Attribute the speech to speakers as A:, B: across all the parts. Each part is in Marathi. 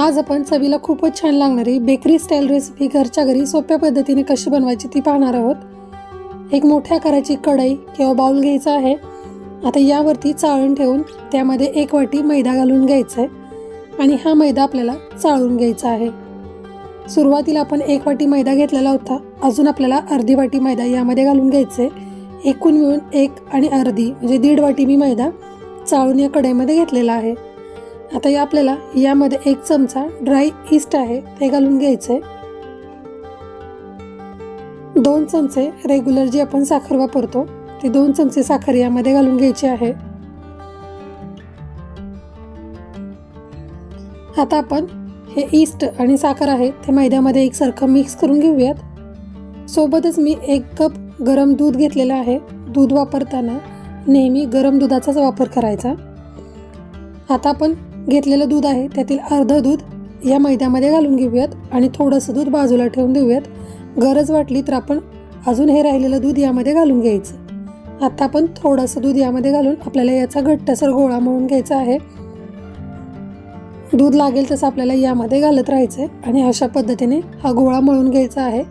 A: आज आपण चवीला खूपच छान लागणारी बेकरी स्टाईल रेसिपी घरच्या घरी सोप्या पद्धतीने कशी बनवायची ती पाहणार आहोत. एक मोठ्या आकाराची कढई किंवा बाउल घ्यायचा आहे. आता यावरती चाळून ठेवून त्यामध्ये एक वाटी मैदा घालून घ्यायचा आहे. आणि हा मैदा आपल्याला चाळून घ्यायचा आहे. सुरुवातीला आपण एक वाटी मैदा घेतलेला होता. अजून आपल्याला अर्धी वाटी मैदा यामध्ये घालून घ्यायचं आहे. एकूण मिळून एक आणि अर्धी म्हणजे दीड वाटी मी मैदा चाळून या कढईमध्ये घेतलेला आहे. आता या आपल्याला यामध्ये एक चमचा ड्राय इस्ट आहे ते घालून घ्यायचं आहे दोन चमचे रेग्युलर जी आपण साखर वापरतो ती दोन चमचे साखर यामध्ये घालून घ्यायची आहे. आता आपण हे ईस्ट आणि साखर आहे ते मैद्यामध्ये एकसारखं मिक्स करून घेऊयात. सोबतच मी एक कप गरम दूध घेतलेलं आहे. दूध वापरताना नेहमी गरम दुधाचाच वापर करायचा. आता आपण घेतलेलं दूध आहे त्यातील अर्धं दूध या मैद्यामध्ये घालून घेऊयात आणि थोडंसं दूध बाजूला ठेवून देऊयात. गरज वाटली तर आपण अजून हे राहिलेलं दूध यामध्ये घालून घ्यायचं. आता आपण थोडंसं दूध यामध्ये घालून आपल्याला याचा घट्टसर गोळा मळून घ्यायचा आहे. दूध लागेल तसं आपल्याला यामध्ये घालत राहायचं आहे आणि अशा पद्धतीने हा गोळा मळून घ्यायचा आहे.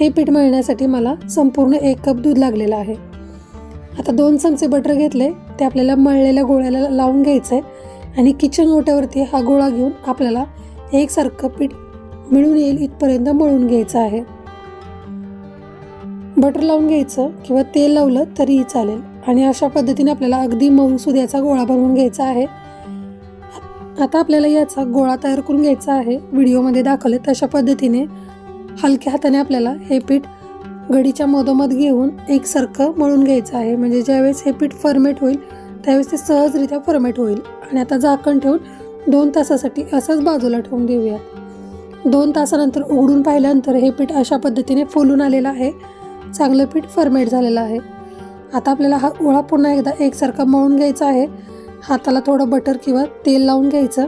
A: हे पीठ मळण्यासाठी मला संपूर्ण एक कप दूध लागलेलं आहे. आता दोन चमचे बटर घेतले ते आपल्याला मळलेल्या गोळ्याला लावून घ्यायचं आहे आणि किचन ओट्यावरती हा गोळा घेऊन आपल्याला एकसारखं पीठ मिळून येईल इथपर्यंत मळून घ्यायचं आहे. बटर लावून घ्यायचं किंवा तेल लावलं तरीही चालेल. आणि अशा पद्धतीने आपल्याला अगदी मऊ सुद्याचा गोळा बनवून घ्यायचा आहे. आता आपल्याला याचा गोळा तयार करून घ्यायचा आहे. व्हिडिओमध्ये दाखवले तशा पद्धतीने हलक्या हाताने आपल्याला हे पीठ घडीच्या मधोमध घेऊन एकसारखं मळून घ्यायचं आहे. म्हणजे ज्यावेळेस हे पीठ फर्मेट होईल त्यावेळेस ते सहजरित्या फर्मेट होईल. आणि आता झाकण ठेवून दोन तासासाठी असंच बाजूला ठेवून देऊयात दोन तासानंतर उघडून पाहिल्यानंतर हे पीठ अशा पद्धतीने फुलून आलेलं आहे. चांगलं पीठ फर्मेट झालेलं आहे. आता आपल्याला हा गोळा पुन्हा एकदा एकसारखा मळून घ्यायचा आहे. हाताला थोडं बटर किंवा तेल लावून घ्यायचं.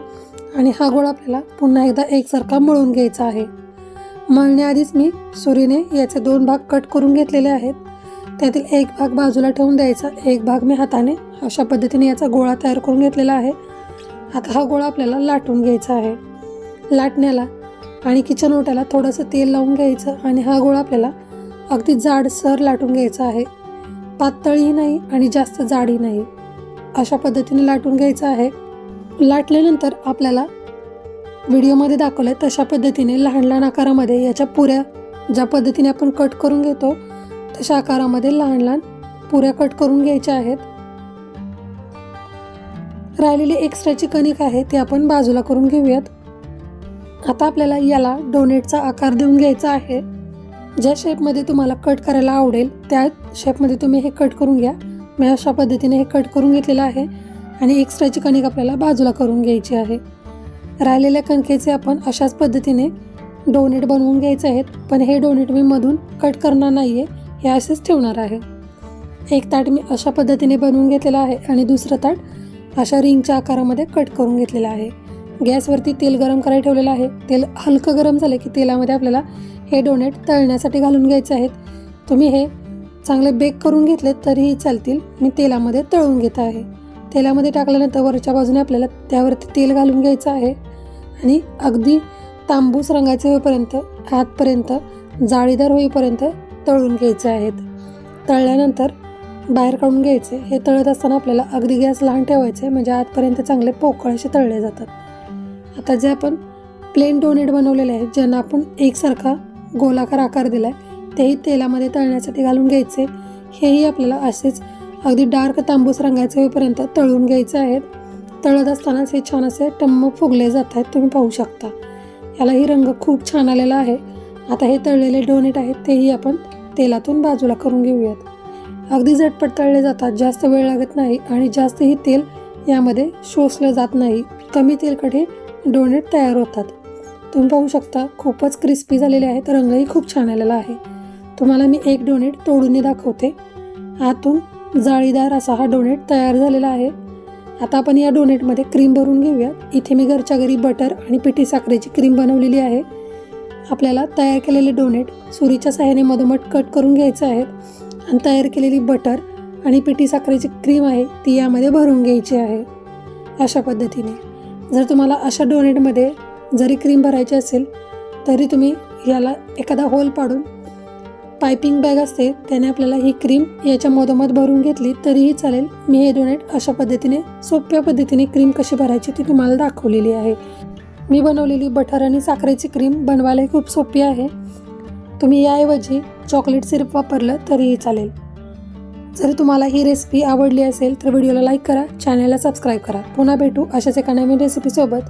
A: आणि हा गोळा आपल्याला पुन्हा एकदा एकसारखा मळून घ्यायचा आहे. मळण्याआधीच मी सुरीने याचे दोन भाग कट करून घेतलेले आहेत. त्यातील एक भाग बाजूला ठेवून द्यायचा. एक भाग मी हाताने अशा पद्धतीने याचा गोळा तयार करून घेतलेला आहे. आता हा गोळा आपल्याला लाटून घ्यायचा आहे. लाटण्याला आणि किचन ओट्याला थोडंसं तेल लावून घ्यायचं आणि हा गोळा आपल्याला अगदी जाडसर लाटून घ्यायचा आहे. पातळही नाही आणि जास्त जाडही नाही. अशा पद्धतीने लाटून घ्यायचं आहे. लाटल्यानंतर आपल्याला व्हिडिओमध्ये दाखवलं आहे तशा पद्धतीने लहान लहान आकारामध्ये याच्या पुऱ्या ज्या पद्धतीने आपण कट करून घेतो तशा आकारामध्ये लहान लहान पुऱ्या कट करून घ्यायच्या आहेत. राहिलेली एक्स्ट्राची कणिक आहे ते आपण बाजूला करून घेऊयात. आता आपल्याला याला डोनेटचा आकार देऊन घ्यायचा आहे. ज्या शेपमध्ये तुम्हाला कट करायला आवडेल त्या शेपमध्ये तुम्ही हे कट करून घ्या. मी अशा पद्धतीने हे कट करून घेतलेलं आहे आणि एक्स्ट्राची कणिक आपल्याला बाजूला करून घ्यायची आहे. राहिलेल्या कणकेचे आपण अशाच पद्धतीने डोनेट बनवून घ्यायचे आहेत पण हे डोनेट मी मधून कट करणार नाही आहे हे असेच ठेवणार आहे. एक ताट मी अशा पद्धतीने बनवून घेतलेला आहे आणि दुसरं ताट अशा रिंगच्या आकारामध्ये कट करून घेतलेलं आहे. गॅसवरती तेल गरम करायला ठेवलेलं आहे. तेल हलकं गरम झालं की तेलामध्ये आपल्याला हे डोनेट तळण्यासाठी घालून घ्यायचे आहेत. तुम्ही हे चांगले बेक करून घेतले तरीही चालतील. मी तेलामध्ये तळून घेत आहे. तेलामध्ये टाकल्यानंतर वरच्या बाजूने आपल्याला त्यावरती तेल घालून घ्यायचं आहे. आणि अगदी तांबूस रंगाचे होईपर्यंत आतपर्यंत जाळीदार होईपर्यंत तळून घ्यायचे आहेत. तळल्यानंतर बाहेर काढून घ्यायचे. हे तळत असताना आपल्याला अगदी गॅस लहान ठेवायचे म्हणजे आतपर्यंत चांगले पोकळ असे तळले जातात. आता जे आपण प्लेन डोनेट बनवलेले आहेत ज्यांना आपण एकसारखा गोलाकार आकार दिला आहे तेही तेलामध्ये तळण्यासाठी घालून घ्यायचे. हेही आपल्याला असेच अगदी डार्क तांबूस रंगाचे होईपर्यंत तळून घ्यायचे आहेत. तळत असतानाच हे छान असे टम्म फुगले जात आहेत तुम्ही पाहू शकता. यालाही रंग खूप छान आलेला आहे. आता हे तळलेले डोनेट आहेत तेही आपण तेलातून बाजूला करून घेऊयात. अगदी झटपट तळले जातात जास्त वेळ लागत नाही आणि जास्तही तेल यामध्ये शोषलं जात नाही. कमी तेलकडे डोनेट तयार होतात. तुम्ही पाहू शकता खूपच क्रिस्पी झालेले आहेत रंगही खूप छान आलेला आहे. तुम्हाला मी एक डोनेट तोडूनही दाखवते. आतून जाळीदार असा हा डोनेट तयार झालेला आहे. आता आपण या डोनेटमध्ये क्रीम भरून घेऊयात. इथे मी घरच्या घरी बटर आणि पिठी साखरेची क्रीम बनवलेली आहे. आपल्याला तयार केलेले डोनेट सुरीच्या सहाय्याने मधोमध कट करून घ्यायचे आहेत. आणि तयार केलेली बटर आणि पिठी साखरेची क्रीम आहे ती यामध्ये भरून घ्यायची आहे. अशा पद्धतीने. जर तुम्हाला अशा डोनेटमध्ये जरी क्रीम भरायची असेल तरी तुम्ही याला एखादा होल पाडून पायपिंग बॅग असते त्याने आपल्याला ही क्रीम याच्या मधोमध भरून घेतली तरीही चालेल. मी हे डोनेट अशा पद्धतीने सोप्या पद्धतीने क्रीम कशी भरायची ती तुम्हाला दाखवलेली आहे. मी बनवलेली बटर आणि साखरेची क्रीम बनवायलाही खूप सोपी आहे. तुम्ही याऐवजी चॉकलेट सिरप वापरलं तरीही चालेल. जर तुम्हाला ही रेसिपी आवडली असेल तर व्हिडिओला लाईक करा चॅनलला सबस्क्राईब करा. पुन्हा भेटू अशाच एका नवीन रेसिपीसोबत.